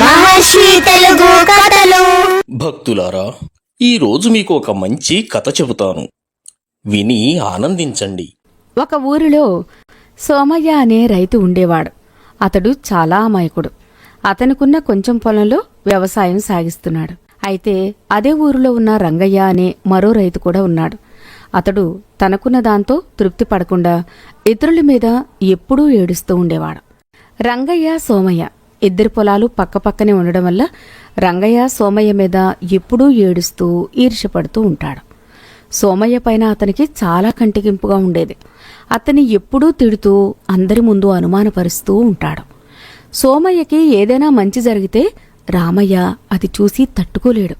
మహర్షి తెలుగు కథలు. భక్తులారా ఈరోజు మీకు ఒక మంచి కథ చెబుతాను. విని ఆనందించండి. ఒక ఊరిలో సోమయ్య అనే రైతు ఉండేవాడు. అతడు చాలా అమాయకుడు. అతనికున్న కొంచెం పొలంలో వ్యవసాయం సాగిస్తున్నాడు. అయితే అదే ఊరిలో ఉన్న రంగయ్య అనే మరో రైతు కూడా ఉన్నాడు. అతడు తనకున్న దాంతో తృప్తి పడకుండా ఇతరుల మీద ఎప్పుడూ ఏడుస్తూ ఉండేవాడు. రంగయ్య సోమయ్య ఇద్దరి పొలాలు పక్కపక్కనే ఉండడం వల్ల రంగయ్య సోమయ్య మీద ఎప్పుడూ ఏడుస్తూ ఈర్షపడుతూ ఉంటాడు. సోమయ్య పైన అతనికి చాలా కంటికింపుగా ఉండేది. అతన్ని ఎప్పుడూ తిడుతూ అందరి ముందు అనుమానపరుస్తూ ఉంటాడు. సోమయ్యకి ఏదైనా మంచి జరిగితే రామయ్య అది చూసి తట్టుకోలేడు.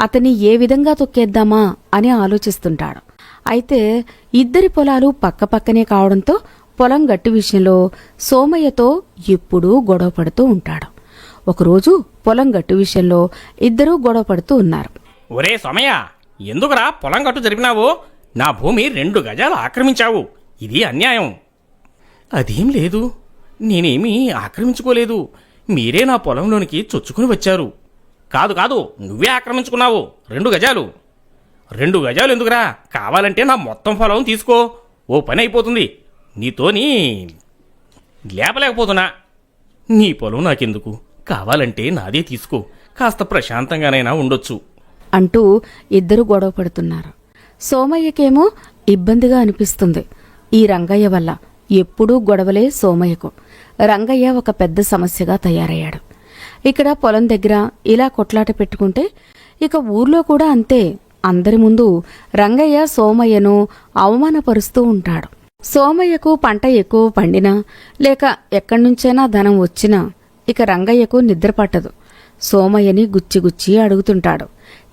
అతన్ని ఏ విధంగా తొక్కేద్దామా అని ఆలోచిస్తుంటాడు. అయితే ఇద్దరి పొలాలు పక్కపక్కనే కావడంతో పొలం గట్టు విషయంలో సోమయ్యతో ఎప్పుడూ గొడవ పడుతూ ఉంటాడు. ఒకరోజు పొలం గట్టు విషయంలో ఇద్దరూ గొడవ పడుతూ ఉన్నారు. ఒరే సోమయ్య ఎందుకురా పొలం గట్టు జరిపినావు? నా భూమి రెండు గజాలు ఆక్రమించావు. ఇది అన్యాయం. అదేం లేదు. నేనేమీ ఆక్రమించుకోలేదు. మీరే నా పొలంలోనికి చొచ్చుకుని వచ్చారు. కాదు కాదు నువ్వే ఆక్రమించుకున్నావు. రెండు గజాలు. రెండు గజాలు ఎందుకురా? కావాలంటే నా మొత్తం పొలం తీసుకో. ఓ పని అయిపోతుంది. నీతోని లేపలేకపోతున్నా. నీ పొలం నాకెందుకు? కావాలంటే నాదే తీసుకో. కాస్త ప్రశాంతంగానైనా ఉండొచ్చు. అంటూ ఇద్దరు గొడవ పడుతున్నారు. సోమయ్యకేమో ఇబ్బందిగా అనిపిస్తుంది. ఈ రంగయ్య వల్ల ఎప్పుడూ గొడవలే సోమయ్యకు. రంగయ్య ఒక పెద్ద సమస్యగా తయారయ్యాడు. ఇక్కడ పొలం దగ్గర ఇలా కొట్లాట పెట్టుకుంటే ఇక ఊర్లో కూడా అంతే. అందరి ముందు రంగయ్య సోమయ్యను అవమానపరుస్తూ ఉంటాడు. సోమయ్యకు పంట ఎక్కువ పండినా లేక ఎక్కడ్నుంచైనా ధనం వచ్చినా ఇక రంగయ్యకు నిద్ర పట్టదు. సోమయ్యని గుచ్చిగుచ్చి అడుగుతుంటాడు.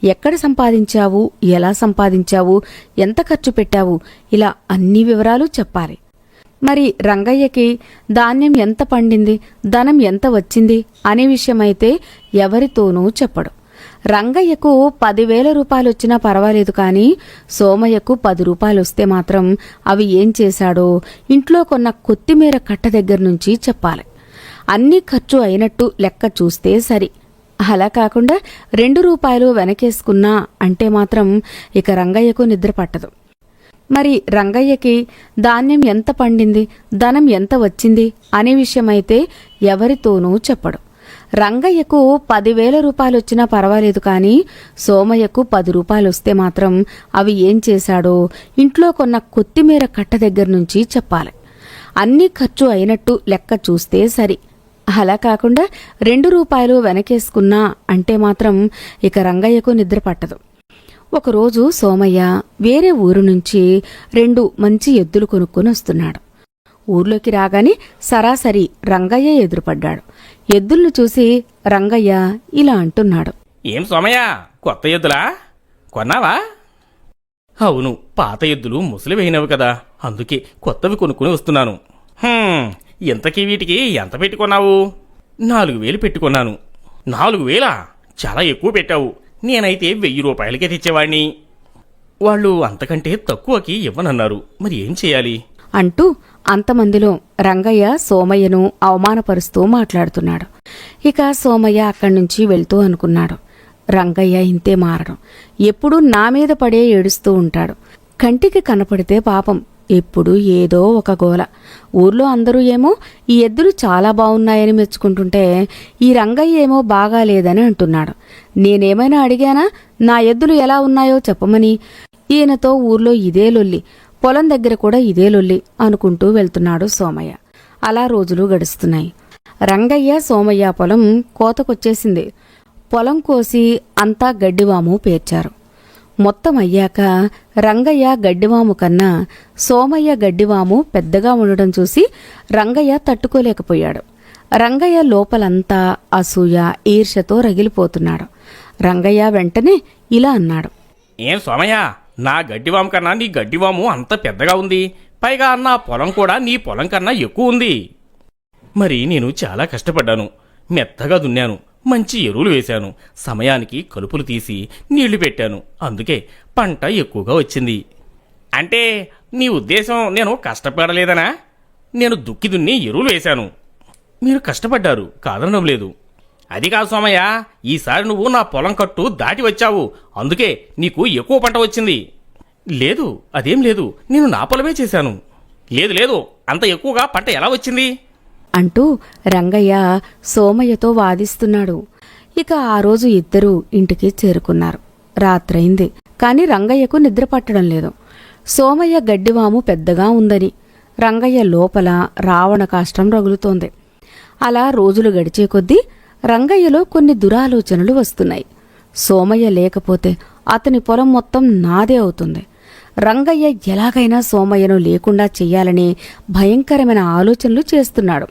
ఎక్కడ సంపాదించావు? ఎలా సంపాదించావు? ఎంత ఖర్చు పెట్టావు? ఇలా అన్ని వివరాలు చెప్పాలి. మరి రంగయ్యకి ధాన్యం ఎంత పండింది? ధనం ఎంత వచ్చింది? అనే విషయమైతే ఎవరితోనూ చెప్పడు. రంగయ్యకు పదివేల రూపాయలు వచ్చినా పర్వాలేదు కానీ సోమయ్యకు పది రూపాయలు వస్తే మాత్రం అవి ఏం చేశాడో ఇంట్లో కొన్న కొత్తిమీర కట్ట దగ్గర నుంచి చెప్పాలి. అన్నీ ఖర్చు అయినట్టు లెక్క చూస్తే సరి. అలా కాకుండా రెండు రూపాయలు వెనకేసుకున్నా అంటే మాత్రం ఇక రంగయ్యకు నిద్ర పట్టదు. మరి రంగయ్యకి ధాన్యం ఎంత పండింది ధనం ఎంత వచ్చింది అనే విషయమైతే ఎవరితోనూ చెప్పడు. రంగయ్యకు పదివేల రూపాయలు వచ్చినా పర్వాలేదు కానీ సోమయ్యకు పది రూపాయలు వస్తే మాత్రం అవి ఏం చేశాడో ఇంట్లో కొన్న కొత్తిమీర కట్ట దగ్గర నుంచి చెప్పాలి. అన్నీ ఖర్చు అయినట్టు లెక్క చూస్తే సరి. అలా కాకుండా రెండు రూపాయలు వెనకేసుకున్నా అంటే మాత్రం ఇక రంగయ్యకు నిద్ర పట్టదు. ఒకరోజు సోమయ్య వేరే ఊరు నుంచి రెండు మంచి ఎద్దులు కొనుక్కొని వస్తున్నాడు. ఊర్లోకి రాగానే సరాసరి రంగయ్య ఎదురుపడ్డాడు. ఎద్దుల్ని చూసి రంగయ్య ఇలా అంటున్నాడు. ఏం సోమయ్య కొత్త ఎద్దులా? కొన్నావా? అవును పాత ఎద్దులు ముసలివైనవి కదా. అందుకే కొత్తవి కొనుక్కుని వస్తున్నాను. ఇంతకీ వీటికి ఎంత పెట్టుకున్నావు? నాలుగు వేలు పెట్టుకున్నాను. నాలుగు వేలా? చాలా ఎక్కువ పెట్టావు. నేనైతే వెయ్యి రూపాయలకే తెచ్చేవాణ్ణి. వాళ్ళు అంతకంటే తక్కువకి ఇవ్వనన్నారు. మరి ఏం చేయాలి? అంటూ అంతమందిలో రంగయ్య సోమయ్యను అవమానపరుస్తూ మాట్లాడుతున్నాడు. ఇక సోమయ్య అక్కడి నుంచి వెళ్తూ అనుకున్నాడు. రంగయ్య ఇంతే మారడం. ఎప్పుడూ నా మీద పడే ఏడుస్తూ ఉంటాడు. కంటికి కనపడితే పాపం. ఎప్పుడు ఏదో ఒక గోల. ఊర్లో అందరూ ఏమో ఈ ఎద్దులు చాలా బాగున్నాయని మెచ్చుకుంటుంటే ఈ రంగయ్య ఏమో బాగాలేదని అంటున్నాడు. నేనేమైనా అడిగానా? నా ఎద్దులు ఎలా ఉన్నాయో చెప్పమని. ఈయనతో ఊర్లో ఇదే లొల్లి. పొలం దగ్గర కూడా ఇదే లొల్లి అనుకుంటూ వెళ్తున్నాడు సోమయ్య. అలా రోజులు గడుస్తున్నాయి. రంగయ్య సోమయ్య పొలం కోతకొచ్చేసింది. పొలం కోసి అంతా గడ్డివాము పేర్చారు. మొత్తం అయ్యాక రంగయ్య గడ్డివాము కన్నా సోమయ్య గడ్డివాము పెద్దగా ఉండడం చూసి రంగయ్య తట్టుకోలేకపోయాడు. రంగయ్య లోపలంతా అసూయ ఈర్ష్యతో రగిలిపోతున్నాడు. రంగయ్య వెంటనే ఇలా అన్నాడు. ఏం సోమయ్య? నా గడ్డివాము కన్నా నీ గడ్డివాము అంత పెద్దగా ఉంది. పైగా నా పొలం కూడా నీ పొలం కన్నా ఎక్కువ ఉంది. మరి నేను చాలా కష్టపడ్డాను. మెత్తగా దున్నాను. మంచి ఎరువులు వేశాను. సమయానికి కలుపులు తీసి నీళ్ళు పెట్టాను. అందుకే పంట ఎక్కువగా వచ్చింది. అంటే నీ ఉద్దేశం నేను కష్టపడలేదనా? నేను దుక్కి దున్ని ఎరువులు వేశాను. మీరు కష్టపడ్డారు. కాదనడం లేదు. అది కాదు సోమయ్య ఈసారి నువ్వు నా పొలం కట్టు దాటి వచ్చావు. అందుకే నీకు ఎక్కువ పంట వచ్చింది. లేదు అదేం లేదు. నేను నా పొలమే చేశాను. లేదు లేదు. అంత ఎక్కువగా పంట ఎలా వచ్చింది? అంటూ రంగయ్య సోమయ్యతో వాదిస్తున్నాడు. ఇక ఆ రోజు ఇద్దరూ ఇంటికి చేరుకున్నారు. రాత్రైంది. కాని రంగయ్యకు నిద్ర పట్టడం లేదు. సోమయ్య గడ్డివాము పెద్దగా ఉందని రంగయ్య లోపల రావణ కాష్టం రగులుతోంది. అలా రోజులు గడిచే కొద్దీ రంగయ్యలో కొన్ని దురాలోచనలు వస్తున్నాయి. సోమయ్య లేకపోతే అతని పొలం మొత్తం నాదే అవుతుంది. రంగయ్య ఎలాగైనా సోమయ్యను లేకుండా చెయ్యాలని భయంకరమైన ఆలోచనలు చేస్తున్నాడు.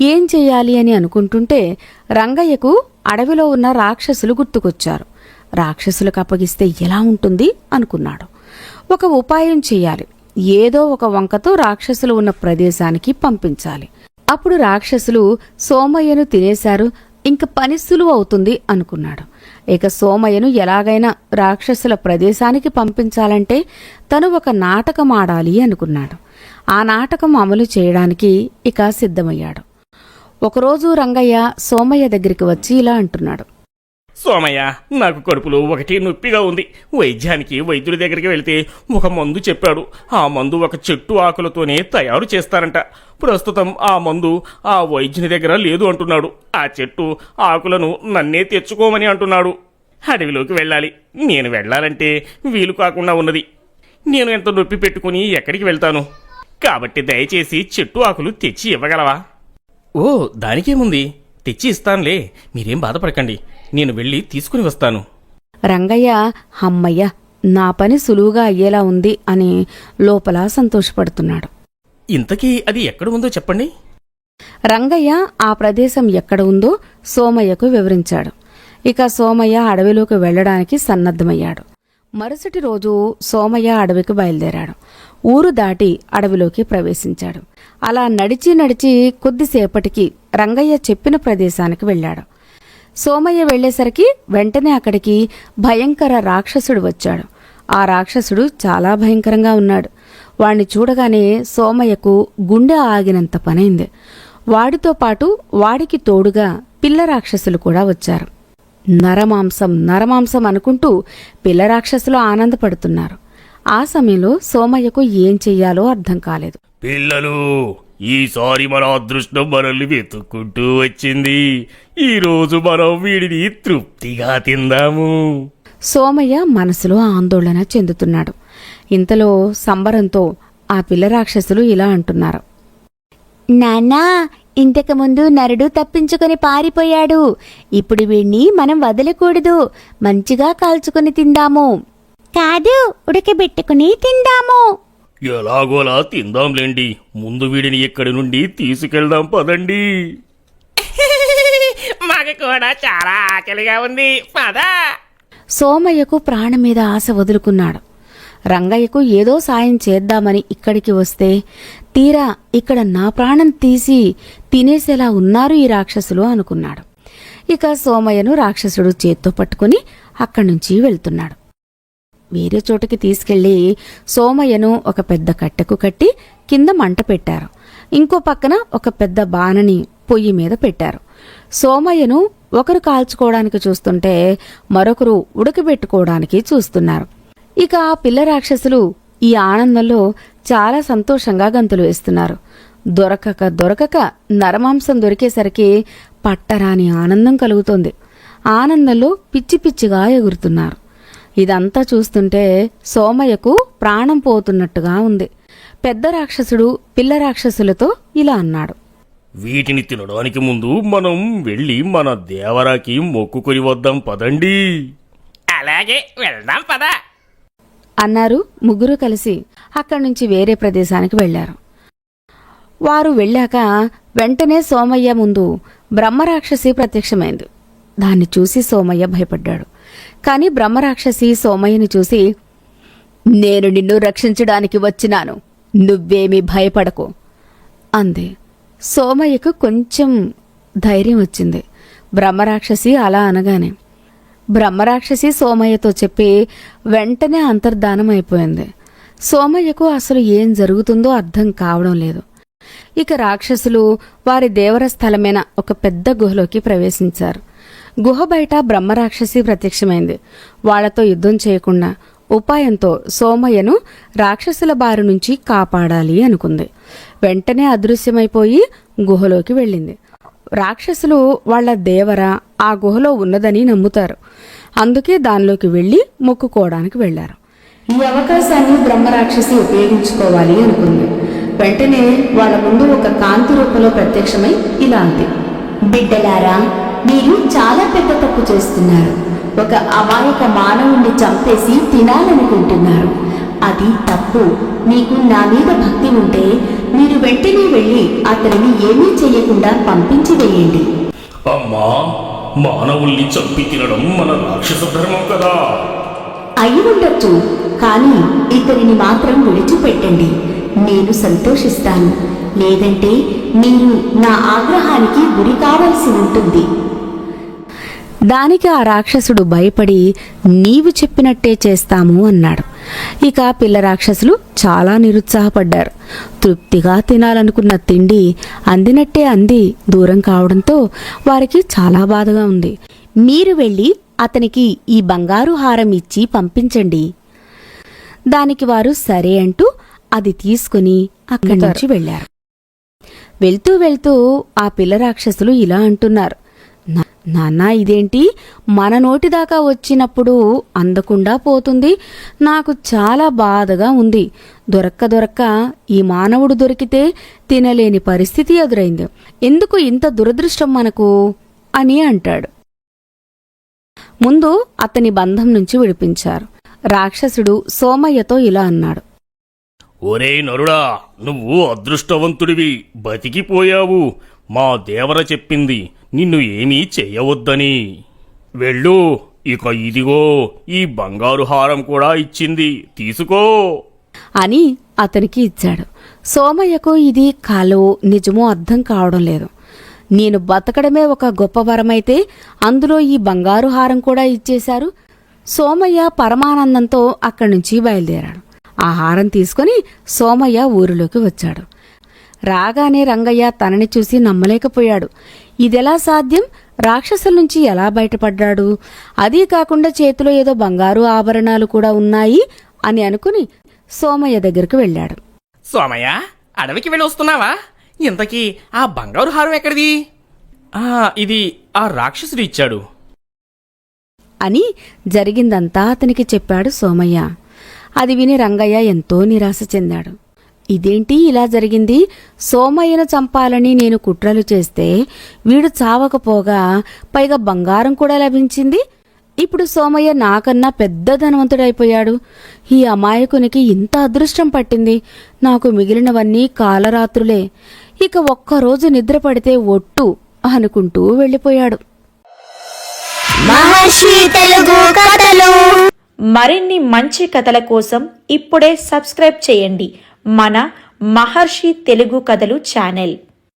ఏం చెయ్యాలి అని అనుకుంటుంటే రంగయ్యకు అడవిలో ఉన్న రాక్షసులు గుర్తుకొచ్చారు. రాక్షసులకు అప్పగిస్తే ఎలా ఉంటుంది అనుకున్నాడు. ఒక ఉపాయం చెయ్యాలి ఏదో ఒక వంకతో రాక్షసులు ఉన్న ప్రదేశానికి పంపించాలి. అప్పుడు రాక్షసులు సోమయ్యను తినేశారు. ఇంక పని సులువు అవుతుంది అనుకున్నాడు. ఇక సోమయ్యను ఎలాగైనా రాక్షసుల ప్రదేశానికి పంపించాలంటే తను ఒక నాటకం ఆడాలి అనుకున్నాడు. ఆ నాటకం అమలు చేయడానికి ఇక సిద్ధమయ్యాడు. ఒకరోజు రంగయ్య సోమయ్య దగ్గరికి వచ్చి ఇలా అంటున్నాడు. సోమయ్య నాకు కడుపులో ఒకటి నొప్పిగా ఉంది. వైద్యానికి వైద్యుడి దగ్గరికి వెళ్తే ఒక మందు చెప్పాడు. ఆ మందు ఒక చెట్టు ఆకులతోనే తయారు చేస్తారంట. ప్రస్తుతం ఆ మందు ఆ వైద్యుని దగ్గర లేదు అంటున్నాడు. ఆ చెట్టు ఆకులను నన్నే తెచ్చుకోమని అంటున్నాడు. అడవిలోకి వెళ్ళాలి. నేను వెళ్ళాలంటే వీలు కాకుండా ఉన్నది. నేను ఎంత నొప్పి పెట్టుకుని ఎక్కడికి వెళ్తాను? కాబట్టి దయచేసి చెట్టు ఆకులు తెచ్చి ఇవ్వగలవా? ఓ దానికేముంది? తెచ్చి ఇస్తానులే. మీరేం బాధపడకండి. నేను వెళ్ళి తీసుకుని వస్తాను. రంగయ్య హమ్మయ్య నా పని సులువుగా అయ్యేలా ఉంది అని లోపల సంతోషపడుతున్నాడు. ఇంతకీ అది ఎక్కడ ఉందో చెప్పండి. రంగయ్య ఆ ప్రదేశం ఎక్కడ ఉందో సోమయ్యకు వివరించాడు. ఇక సోమయ్య అడవిలోకి వెళ్ళడానికి సన్నద్ధమయ్యాడు. మరుసటి రోజు సోమయ్య అడవికి బయలుదేరాడు. ఊరు దాటి అడవిలోకి ప్రవేశించాడు. అలా నడిచి నడిచి కొద్దిసేపటికి రంగయ్య చెప్పిన ప్రదేశానికి వెళ్ళాడు. సోమయ్య వెళ్ళేసరికి వెంటనే అక్కడికి భయంకర రాక్షసుడు వచ్చాడు. ఆ రాక్షసుడు చాలా భయంకరంగా ఉన్నాడు. వాణ్ణి చూడగానే సోమయ్యకు గుండె ఆగినంత పనైంది. వాడితో పాటు వాడికి తోడుగా పిల్ల రాక్షసులు కూడా వచ్చారు. నరమాంసం నరమాంసం అనుకుంటూ పిల్ల రాక్షసులు ఆనందపడుతున్నారు. ఆ సమయంలో సోమయ్యకు ఏం చెయ్యాలో అర్థం కాలేదు. పిల్లలు! ఈసారి మన అదృష్టం మనల్ని వెతుక్కుంటూ వచ్చింది. ఈ రోజు మనం వీడిని తృప్తిగా తిందాము. సోమయ్య మనసులో ఆందోళన చెందుతున్నాడు. ఇంతలో సంబరంతో ఆ పిల్ల రాక్షసులు ఇలా అంటున్నారు. నాన్నా ఇంతకుముందు నరుడు తప్పించుకొని పారిపోయాడు. ఇప్పుడు వీణ్ణి మనం వదలకూడదు. మంచిగా కాల్చుకొని తిందాము. కాదు ఉడకబెట్టుకుని తిందాము. ఎలాగోలా తిందాంలేండి. ముందు వీడిని ఇక్కడి నుండి తీసుకెళ్దాం పదండి. మాకు కూడా చాలా ఆకలిగా ఉంది. పదా. సోమయ్యకు ప్రాణం మీద ఆశ వదులుకున్నాడు. రంగయ్యకు ఏదో సాయం చేద్దామని ఇక్కడికి వస్తే తీరా ఇక్కడ నా ప్రాణం తీసి తినేసేలా ఉన్నారు ఈ రాక్షసులు అనుకున్నాడు. ఇక సోమయ్యను రాక్షసుడు చేత్తో పట్టుకుని అక్కడి నుంచి వెళ్తున్నాడు. వేరే చోటకి తీసుకెళ్ళి సోమయ్యను ఒక పెద్ద కట్టెకు కట్టి కింద మంట పెట్టారు. ఇంకో పక్కన ఒక పెద్ద బాణని పొయ్యి మీద పెట్టారు. సోమయ్యను ఒకరు కాల్చుకోవడానికి చూస్తుంటే మరొకరు ఉడకబెట్టుకోవడానికి చూస్తున్నారు. ఇక ఆ పిల్ల రాక్షసులు ఈ ఆనందంలో చాలా సంతోషంగా గంతులు వేస్తున్నారు. దొరకక దొరకక నరమాంసం దొరికేసరికి పట్టరాని ఆనందం కలుగుతోంది. ఆనందంలో పిచ్చి పిచ్చిగా ఎగురుతున్నారు. ఇదంతా చూస్తుంటే సోమయ్యకు ప్రాణం పోతున్నట్టుగా ఉంది. పెద్ద రాక్షసుడు పిల్ల రాక్షసులతో ఇలా అన్నాడు. వీటిని తినడానికి ముందు మనం వెళ్ళి మన దేవరాకి మొక్కుకొని వద్దాం పదండి. అలాగే వెళ్దాం పదా. అన్నారు ముగ్గురు కలిసి అక్కడి నుంచి వేరే ప్రదేశానికి వెళ్ళారు వారు వెళ్ళాక వెంటనే సోమయ్య ముందు బ్రహ్మరాక్షసి ప్రత్యక్షమైంది. దాన్ని చూసి సోమయ్య భయపడ్డాడు. కాని బ్రహ్మరాక్షసి సోమయ్యని చూసి నేను నిన్ను రక్షించడానికి వచ్చినాను. నువ్వేమీ భయపడకు. అంది. సోమయ్యకు కొంచెం ధైర్యం వచ్చింది. బ్రహ్మరాక్షసి అలా అనగానే బ్రహ్మరాక్షసి సోమయ్యతో చెప్పి వెంటనే అంతర్ధానం అయిపోయింది. సోమయ్యకు అసలు ఏం జరుగుతుందో అర్థం కావడం లేదు. ఇక రాక్షసులు వారి దేవర స్థలమైన ఒక పెద్ద గుహలోకి ప్రవేశించారు. గుహ బయట బ్రహ్మరాక్షసి ప్రత్యక్షమైంది. వాళ్ళతో యుద్ధం చేయకుండా ఉపాయంతో సోమయ్యను రాక్షసుల బారి నుంచి కాపాడాలి అనుకుంది. వెంటనే అదృశ్యమైపోయి గుహలోకి వెళ్ళింది. రాక్షసులు వాళ్ళ దేవర ఆ గుహలో ఉన్నదని నమ్ముతారు. అందుకే దానిలోకి వెళ్ళి మొక్కుకోవడానికి వెళ్ళారు ఈ అవకాశాన్ని బ్రహ్మరాక్షసి ఉపయోగించుకోవాలి అనుకుంది. వెంటనే వాళ్ళ ముందు ఒక కాంతి రూపంలో ప్రత్యక్షమై ఇలా అంది బిడ్డలారా మీరు చాలా పెద్ద తప్పు చేస్తున్నారు. ఒక అమాయక మానవుణ్ణి చంపేసి తినాలనుకుంటున్నారు. అది తప్పు. మీకు నా మీద భక్తి ఉంటే మీరు వెంటనే వెళ్ళి అతనిని ఏమీ చేయకుండా పంపించి వేయండి. అమ్మా మానవుల్ని చంపి తినడం మన రాక్షస ధర్మం కదా. అయి ఉండొచ్చు కానీ ఇతనిని మాత్రం విడిచిపెట్టండి. నేను సంతోషిస్తాను. లేదంటే మీరు నా ఆగ్రహానికి గురి కావలసి ఉంటుంది. దానికి ఆ రాక్షసుడు భయపడి నీవు చెప్పినట్టే చేస్తాము అన్నాడు. ఇక పిల్ల రాక్షసులు చాలా నిరుత్సాహపడ్డారు. తృప్తిగా తినాలనుకున్న తిండి అందినట్టే అంది. దూరం కావడంతో వారికి చాలా బాధగా ఉంది. మీరు వెళ్ళి అతనికి ఈ బంగారు హారం ఇచ్చి పంపించండి. దానికి వారు సరే అంటూ అది తీసుకుని అక్కడి నుంచి వెళ్ళారు వెళ్తూ వెళ్తూ ఆ పిల్ల రాక్షసులు ఇలా అంటున్నారు. నాన్న ఇదేంటి? మన నోటి దాకా వచ్చినప్పుడు అందకుండా పోతుంది. నాకు చాలా బాధగా ఉంది. దొరక్క దొరక్క ఈ మానవుడు దొరికితే తినలేని పరిస్థితి ఎదురైంది. ఎందుకు ఇంత దురదృష్టం మనకు? అని అంటాడు. ముందు అతని బంధం నుంచి విడిపించారు. రాక్షసుడు సోమయ్యతో ఇలా అన్నాడు. ఒరే నరుడా నువ్వు అదృష్టవంతుడివి. బతికిపోయావు. మా దేవర చెప్పింది నిన్ను ఏమీ చేయవద్దని. వెళ్ళు ఇక ఇదిగో ఈ బంగారు హారం కూడా ఇచ్చింది. తీసుకో. అని అతనికి ఇచ్చాడు. సోమయ్యకు ఇది కాలో నిజమో అర్థం కావడం లేదు. నేను బతకడమే ఒక గొప్ప వరమైతే అందులో ఈ బంగారు హారం కూడా ఇచ్చేశారు. సోమయ్య పరమానందంతో అక్కడి నుంచి బయలుదేరాడు. ఆ హారం తీసుకుని సోమయ్య ఊరిలోకి వచ్చాడు. రాగానే రంగయ్య తనని చూసి నమ్మలేకపోయాడు. ఇదెలా సాధ్యం? రాక్షసుల నుంచి ఎలా బయటపడ్డాడు? అదీ కాకుండా చేతిలో ఏదో బంగారు ఆభరణాలు కూడా ఉన్నాయి అని అనుకుని సోమయ్య దగ్గరకు వెళ్ళాడు. సోమయ్య అడవికి వెళ్ళి వస్తున్నావా? ఇంతకీ ఆ బంగారు హారం ఎక్కడిది? ఇది ఆ రాక్షసుడు ఇచ్చాడు. అని జరిగిందంతా అతనికి చెప్పాడు సోమయ్య. అది విని రంగయ్య ఎంతో నిరాశ చెందాడు. ఇదేంటి ఇలా జరిగింది? సోమయ్యను చంపాలని నేను కుట్రలు చేస్తే వీడు చావకపోగా పైగా బంగారం కూడా లభించింది? ఇప్పుడు సోమయ్య నాకన్నా పెద్ద ధనవంతుడైపోయాడు. ఈ అమాయకునికి ఇంత అదృష్టం పట్టింది. నాకు మిగిలినవన్నీ కాలరాత్రులే. ఇక ఒక్కరోజు నిద్ర పడితే ఒట్టు అనుకుంటూ వెళ్ళిపోయాడు. మహర్షి తెలుగు కథలు. మరిన్ని మంచి కథల కోసం ఇప్పుడే సబ్స్క్రైబ్ చేయండి. మన మహర్షి తెలుగు కథలు ఛానల్.